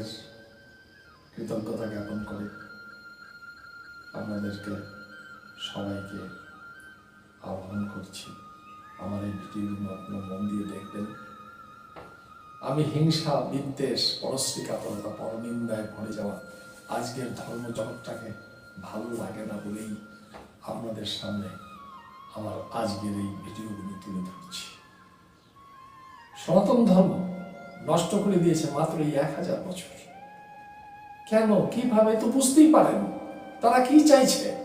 আপনাদের কৃতজ্ঞতা জ্ঞাপন করে আপনাদেরকে সবাইকে আহ্বান করছি। আমার এই ভিডিওগুলো আপনার মন দিয়ে দেখবেন, আমি হিংসা, বিদ্বেষ, পরশ্রীকাতরতা, পরনিন্দায় ভরে যাওয়া আজকের ধর্ম জগৎটাকে ভালো লাগে না বলেই আপনাদের সামনে আমার আজকের এই ভিডিওগুলো তুলে ধরছি। সনাতন ধর্ম নষ্ট করে দিয়েছে মাত্র এই এক হাজার বছর। কেন? কীভাবে? তো বুঝতেই পারেন। তারা কি চাইছে?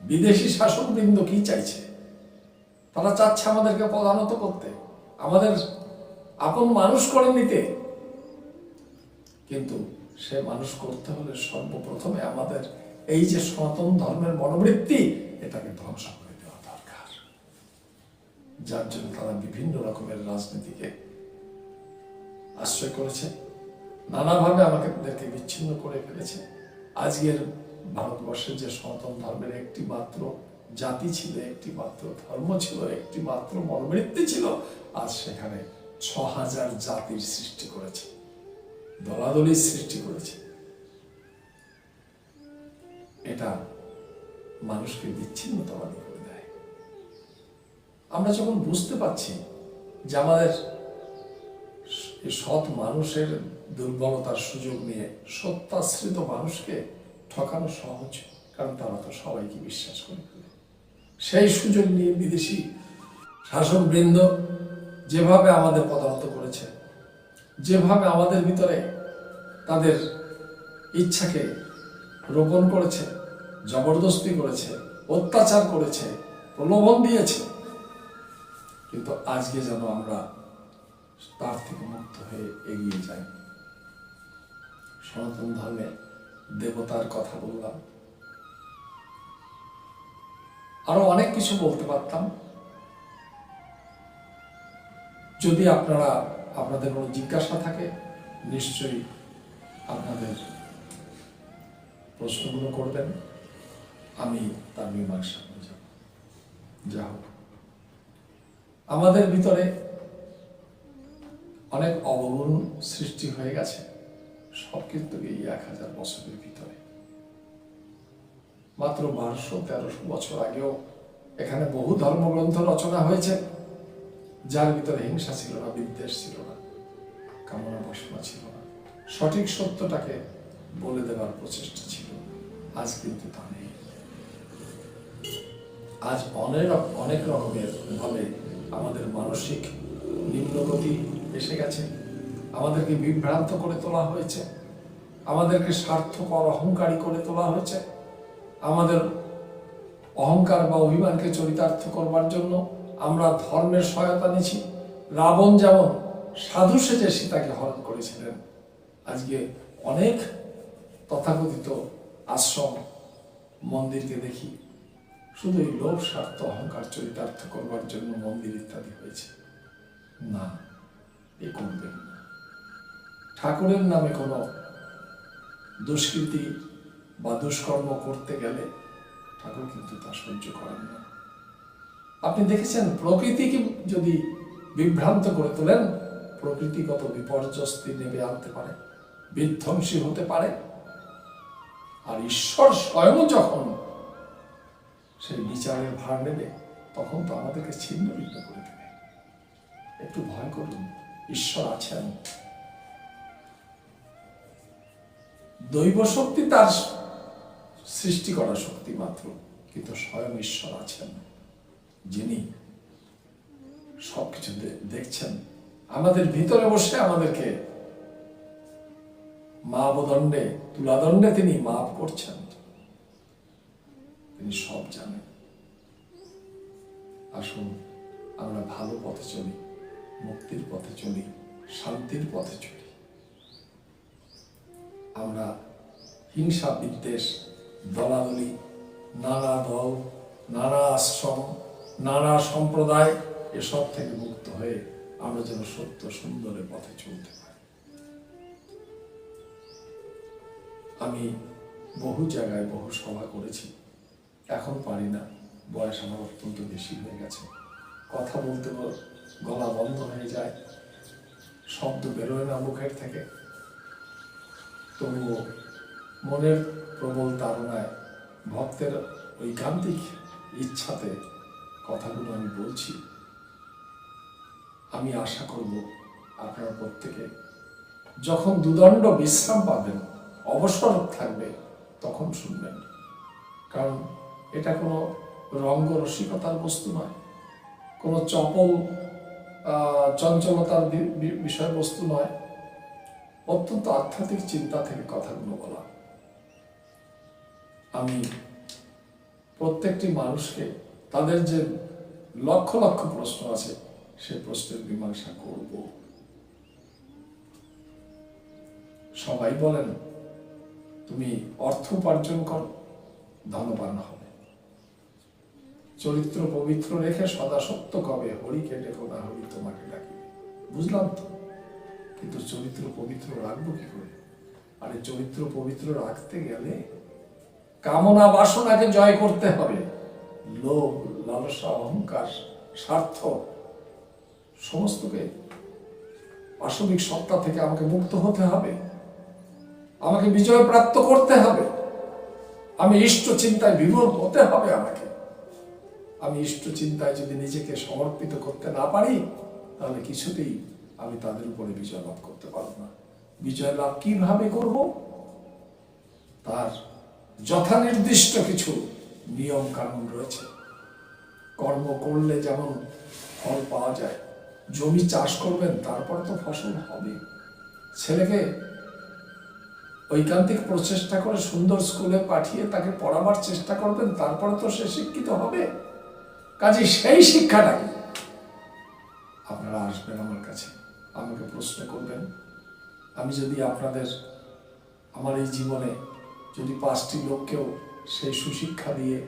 বিদেশি শাসকবৃন্দ কি চাইছে? তারা চাচ্ছে আমাদেরকে প্রধানত করতে। আমাদের আপন মানুষ করে নিতে। কিন্তু সে মানুষ করতে হলে সর্বপ্রথমে আমাদের এই যে সনাতন ধর্মের মনোবৃত্তি, এটাকে ধ্বংস করে দেওয়া দরকার। যার জন্য তারা বিভিন্ন রকমের রাজনীতিকে আশ্রয় করেছে, নানাভাবে আমাদেরকে বিচ্ছিন্ন করে ফেলেছে। আজকের ভারতবর্ষের যে সনাতন ধর্মের একটি মাত্র জাতি ছিল একটি মাত্র ধর্ম ছিল একটি মাত্র মনোবৃত্তি ছিল, আজ সেখানে ছ হাজার জাতির সৃষ্টি করেছে, দলাদলির সৃষ্টি করেছে। এটা মানুষকে বিচ্ছিন্নতাবাদী করে দেয়। আমরা যখন বুঝতে পারছি যে আমাদের এই সৎ মানুষের দুর্বলতার সুযোগ নিয়ে সত্যাশ্রিত মানুষকে ঠকানো সহজ, কারণ তারা তো সবাইকে বিশ্বাস করে। সেই সুযোগ নিয়ে বিদেশি শাসকবৃন্দ যেভাবে আমাদের পদার্থ করেছে, যেভাবে আমাদের ভিতরে তাদের ইচ্ছাকে রোপণ করেছে, জবরদস্তি করেছে, অত্যাচার করেছে, প্রলোভন দিয়েছে, কিন্তু আজকে যেন আমরা তার থেকে মুক্ত হয়ে এগিয়ে যাই সনাতন ধর্মে দেবতার কথা বললাম। আরও অনেক কিছু বলতে পারতাম। যদি আপনারা, আপনাদের কোনো জিজ্ঞাসা থাকে, নিশ্চয়ই আপনাদের প্রশ্নগুলো করবেন। আমি তার মীমাংসা যাব। যা হোক। আমাদের ভিতরে অনেক অবগুণ সৃষ্টি হয়ে গেছে, সব কিন্তু এই এক হাজার বছরের ভিতরে। মাত্র বারোশো, তেরোশো বছর আগেও এখানে বহু ধর্মগ্রন্থ রচনা হয়েছে, যার ভিতরে হিংসা ছিল না, বিদ্বেষ ছিল না, কামনা বাসনা ছিল না। সঠিক সত্যটাকে বলে দেওয়ার প্রচেষ্টা ছিল, আজ কিন্তু তা নেই। আজ অনেক অনেক রকমের ভাবে আমাদের মানসিক নিম্নগতি এসে গেছে। আমাদেরকে বিভ্রান্ত করে তোলা হয়েছে। আমাদেরকে স্বার্থপর অহংকারী করে তোলা হয়েছে। আমাদের অহংকার বা অভিমানকে চরিতার্থ করবার জন্য আমরা ধর্মের সহায়তা নিচ্ছি। রাবণ যেমন সাধু সেজে সীতাকে হরণ করেছিলেন। আজকে অনেক তথাকথিত আশ্রম মন্দিরকে দেখি। শুধু এই লোভ, স্বার্থ, অহংকার চরিতার্থ করবার জন্য মন্দির ইত্যাদি হয়েছে। না। এ করবেন না ঠাকুরের নামে কোনো দুষ্কৃতি বা দুষ্কর্ম করতে গেলে ঠাকুর কিন্তু তা সহ্য করেন না। আপনি দেখেছেন, প্রকৃতিকে যদি বিভ্রান্ত করে তোলেন, প্রকৃতিগত বিপর্যস্তি নেমে আনতে পারে, বিধ্বংসী হতে পারে। আর ঈশ্বর স্বয়ং যখন সেই বিচারের ভার নেবে, তখন তো আমাদেরকে ছিন্ন ভিন্ন করে দেবে। একটু ভয় করুন। ঈশ্বর আছেন। দৈব শক্তি তার সৃষ্টি করা শক্তি মাত্র, কিন্তু স্বয়ং ঈশ্বর আছেন, যিনি সবকিছু দেখছেন। আমাদের ভিতরে বসে আমাদেরকে মাপদণ্ডে, তুলাদণ্ডে তিনি মাপ করছেন। তিনি সব জানেন। আসুন, আমরা ভালো পথে চলি। মুক্তির পথে চলি, শান্তির পথে চলি। আমরা হিংসা বিদ্বেষ, দলাদলি, নানা দল, নানা আশ্রম, নানা সম্প্রদায়, এসব থেকে মুক্ত হয়ে আমরা যেন সত্য সুন্দরের পথে চলতে পারি। আমি বহু জায়গায় বহু সভা করেছি, এখন পারি না, বয়স আমার অত্যন্ত বেশি হয়ে গেছে। কথা বলতে বল- গলা বন্ধ হয়ে যায়, শব্দ বেরোয় না মুখের থেকে। তবুও মনের প্রবল তাড়নায় ভক্তের ঐকান্তিক ইচ্ছাতে কথাগুলো আমি বলছি। আমি আশা করব আপনারা প্রত্যেকে যখন দুদণ্ড বিশ্রাম পাবেন, অবসর থাকবে, তখন শুনবেন। কারণ এটা কোনো রঙ্গ রসিকতার বস্তু নয়, কোনো চপল চঞ্চলতার বিষয়বস্তু নয়, অত্যন্ত আধ্যাত্মিক চিন্তা থেকে কথাগুলো বলা। আমি প্রত্যেকটি মানুষকে তাদের যে লক্ষ লক্ষ প্রশ্ন আছে, সে প্রশ্নের মীমাংসা করব। সবাই বলেন, তুমি অর্থ উপার্জন করো, ধনবান হবে চরিত্র পবিত্র রেখে সদা সত্য কবে? হরি কেটে না হরি, তোমাকে ডাকি। বুঝলাম তো? কিন্তু চরিত্র পবিত্র রাখব কি করে? আরে চরিত্র পবিত্র রাখতে গেলে কামনা বাসনাকে জয় করতে হবে। লোভ, লালসা, অহংকার, স্বার্থ, সমস্তকে পাশবিক সত্তা থেকে আমাকে মুক্ত হতে হবে। আমাকে বিজয় প্রাপ্ত করতে হবে। আমি ইষ্ট চিন্তায় বিভোর হতে হবে আমাকে। আমি ইষ্ট চিন্তায় যদি নিজেকে সমর্পিত করতে না পারি, তাহলে কিছুতেই আমি তাদের উপরে বিজয় লাভ করতে পারব না। বিজয় লাভ কীভাবে করব? তার যথানির্দিষ্ট কিছু নিয়ম কানুন রয়েছে। কর্ম করলে যেমন ফল পাওয়া যায়, জমি চাষ করবেন, তারপরে তো ফসল হবে। ছেলেকে ঐকান্তিক প্রচেষ্টা করে সুন্দর স্কুলে পাঠিয়ে তাকে পড়াবার চেষ্টা করবেন, তারপরে তো সে শিক্ষিত হবে। কাজে সেই শিক্ষাটা আপনারা আসবেন আমার কাছে, আমাকে প্রশ্ন করবেন। আমি যদি আপনাদের আমার এই জীবনে যদি পাঁচটি লোককেও সেই সুশিক্ষা দিয়ে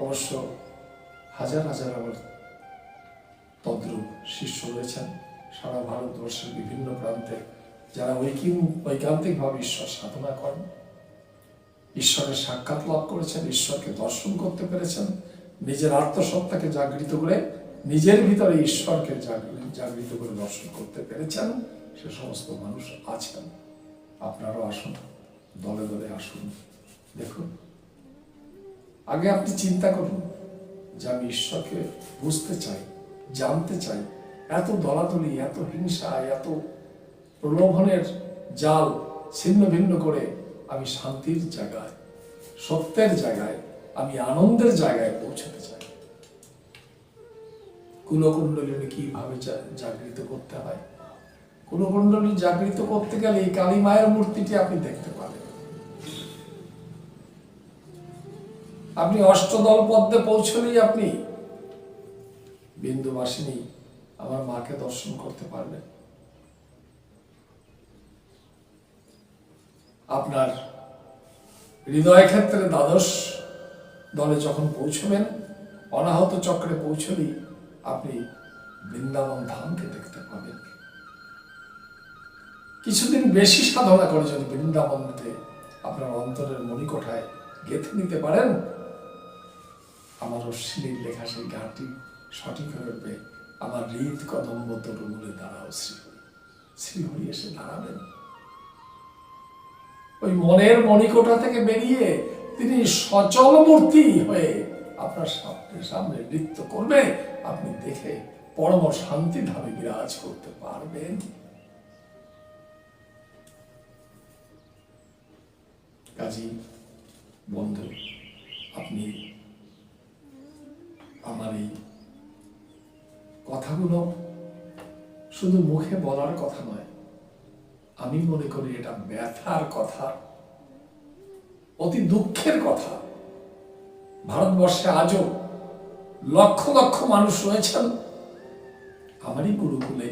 অবশ্য হাজার হাজার আমার তদ্রূপ শিষ্য রয়েছেন, সারা ভারতবর্ষের বিভিন্ন প্রান্তে যারা ঐকিম, ঐকান্তিকভাবে ঈশ্বর সাধনা করেন, ঈশ্বরের সাক্ষাৎ লাভ করেছেন, ঈশ্বরকে দর্শন করতে পেরেছেন নিজের আত্মসত্তাকে জাগৃত করে নিজের ভিতরে ঈশ্বরকে জাগৃত করে দর্শন করতে পেরেছেন সে সমস্ত মানুষ আছেন। আপনারও আসুন, দলে দলে আসুন, দেখুন। আগে আপনি চিন্তা করুন যে আমি ঈশ্বরকে বুঝতে চাই, জানতে চাই। এত দলাদলি, এত হিংসা, এত প্রলোভনের জাল ছিন্ন ভিন্ন করে আমি শান্তির জায়গায়, সত্যের জায়গায় আমি আনন্দের জায়গায় পৌঁছতে চাই। কুলকুণ্ডলিনী কীভাবে জাগৃত করতে হয়? কুলকুণ্ডলী জাগৃত করতে গেলে এই কালী মায়ের মূর্তিটি আপনি দেখতে পাবেন। আপনি অষ্টদল পদ্মে পৌঁছলেই আপনি বিন্দুবাসিনী আমার মাকে দর্শন করতে পারবেন। আপনার হৃদয় ক্ষেত্রে দ্বাদশ দলে যখন পৌঁছবেন, অনাহত চক্রে পৌঁছলেই আপনি বৃন্দাবন ধামকে দেখতে পাবেন। কিছুদিন বেশি সাধনা করে যদি বৃন্দাবনতে আপনার অন্তরের মণিকোঠায় গেঁথে নিতে পারেন, আমার অশ্বিনীর লেখা সেই গানটি সঠিক হয়ে আমার হৃদ কদম্ব তরুমূলে দাঁড়াও শ্রীহরি শ্রীহরি এসে দাঁড়াবেন। ওই মনের মণিকোঠা থেকে বেরিয়ে তিনি সচল মূর্তি হয়ে আপনার সামনে সামনে নৃত্য করবে, আপনি দেখে পরম শান্তি ধামে বিরাজ করতে পারবেন। কাজী, বন্ধু, আপনি আমার এই কথাগুলো শুধু মুখে বলার কথা নয়, আমি মনে করি এটা ব্যথার কথা। অতি দুঃখের কথা। ভারতবর্ষে আজও লক্ষ লক্ষ মানুষ রয়েছেন। আমারই গুরুকুলে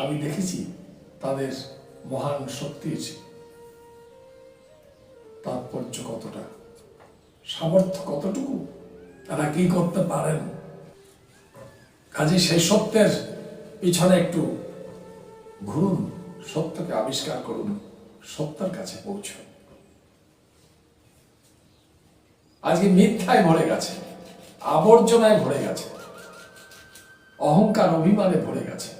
আমি দেখেছি তাদের মহান শক্তির তাৎপর্য কতটা, সামর্থ্য কতটুকু, তারা কি করতে পারেন? কাজে সেই সত্যের পিছনে একটু ঘুরুন, সত্যকে আবিষ্কার করুন, সত্যের কাছে পৌঁছুন। আজকে মিথ্যায় ভরে গেছে, আবর্জনায় ভরে গেছে, অহংকার অভিমানে ভরে গেছে।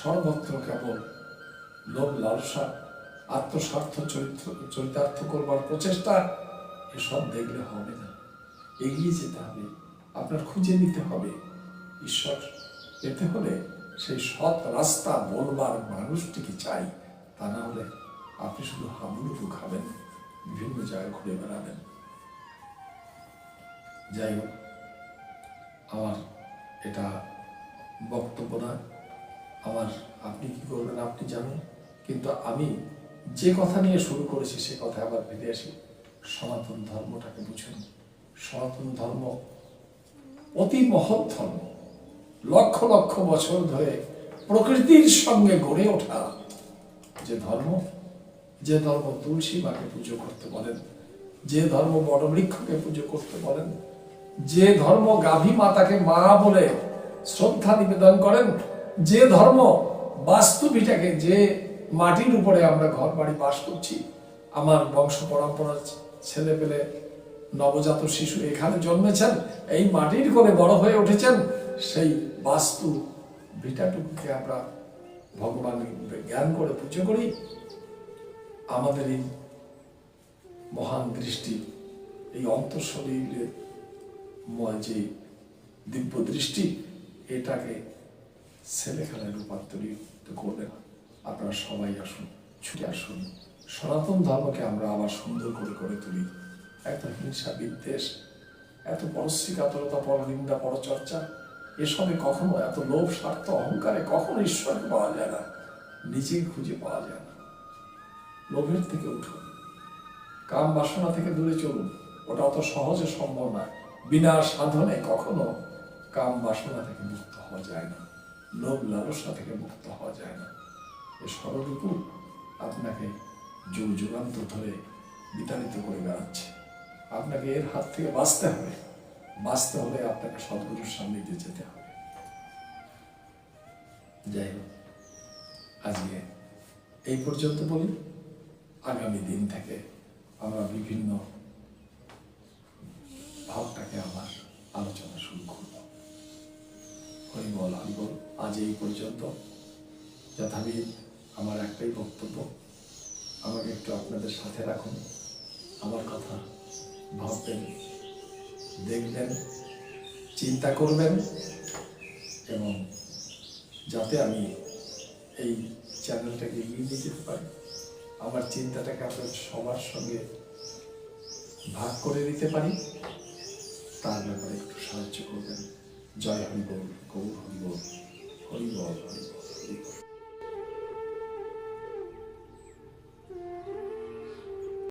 সর্বত্র কেবল লোভ, লালসা, আত্মস্বার্থ, চরিত্র, চরিতার্থ করবার প্রচেষ্টা, এসব দেখলে হবে না। এগিয়ে যেতে হবে, আপনার খুঁজে নিতে হবে। ঈশ্বর পেতে হলে সেই সৎ রাস্তা বলবার মানুষটিকে চাই, তা না হলে আপনি শুধু হাবুডুবু খাবেন, বিভিন্ন জায়গায় ঘুরে বেড়াবেন। যাই হোক, আমার এটা বক্তব্য না। আমার, আপনি কি করবেন আপনি জানেন, কিন্তু আমি যে কথা নিয়ে শুরু করেছি সে কথা আবার ফিরে আসি। সনাতন ধর্মটাকে বুঝুন। সনাতন ধর্ম অতি মহৎ ধর্ম। লক্ষ লক্ষ বছর ধরে প্রকৃতির সঙ্গে গড়ে ওঠা যে ধর্ম যে ধর্ম তুলসী মাকে পুজো করতে বলেন, যে ধর্ম বটবৃক্ষকে পুজো করতে বলেন, যে ধর্ম গাভী মাতাকে মা বলে শ্রদ্ধা নিবেদন করেন, যে ধর্ম বাস্তুভিটাকে যে মাটির উপরে আমরা ঘর বাড়ি বাস করছি, আমার বংশ পরম্পরা ছেলে পেলে নবজাত শিশু এখানে জন্মেছেন, এই মাটির করে বড় হয়ে উঠেছেন, সেই বাস্তু ভিটাটুকুকে আমরা ভগবান জ্ঞান করে পুজো করি। আমাদের এই মহান দৃষ্টি, এই অন্তঃশরীরের যে দিব্য দৃষ্টি, এটাকে ছেলেখেলায় রূপান্তরিত করবে না আপনারা সবাই আসুন, ছুটে আসুন। সনাতন ধর্মকে আমরা আবার সুন্দর করে করে তুলি। এত হিংসা, বিদ্বেষ, এত পরশ্রী কাতরতা পরনিন্দা, পরচর্চা, এসবে কখনো এত লোভ, স্বার্থ, অহংকারে কখনো ঈশ্বরকে পাওয়া যায় না। নিজেই খুঁজে পাওয়া যায় না। লোভের থেকে উঠুন কাম বাসনা থেকে দূরে চলুন। ওটা অত সহজে সম্ভব না বিনা সাধনে কখনো কাম বাসনা থেকে মুক্ত হওয়া যায় না। লোভ লালসা থেকে মুক্ত হওয়া যায় না। এই সরলরূপু আপনাকে যুগ যুগান্ত ধরে বিতাড়িত করে বেড়াচ্ছে। আপনাকে এর হাত থেকে বাঁচতে হবে। বাঁচতে হলে আপনাকে সদ্গুরুর সামনে দিয়ে যেতে হবে। যাই হোক, আজকে এই পর্যন্ত বলি। আগামী দিন থেকে আমরা বিভিন্ন ভাবটাকে আবার আলোচনা শুরু করব। হরিবল হরিবল আজ এই পর্যন্ত। যথাবিধ আমার একটাই বক্তব্য, আমাকে একটু আপনাদের সাথে রাখুন। আমার কথা ভাববেন, দেখবেন, চিন্তা করবেন এবং যাতে আমি এই চ্যানেলটাকে এগিয়ে নিয়ে যেতে পারি। আমার চিন্তাটাকে আপনার সবার সঙ্গে ভাগ করে দিতে পারি? তার ব্যাপারে একটু সাহায্য করবেন। জয় হরিবল গৌর হরিবল হরিবল হরিবল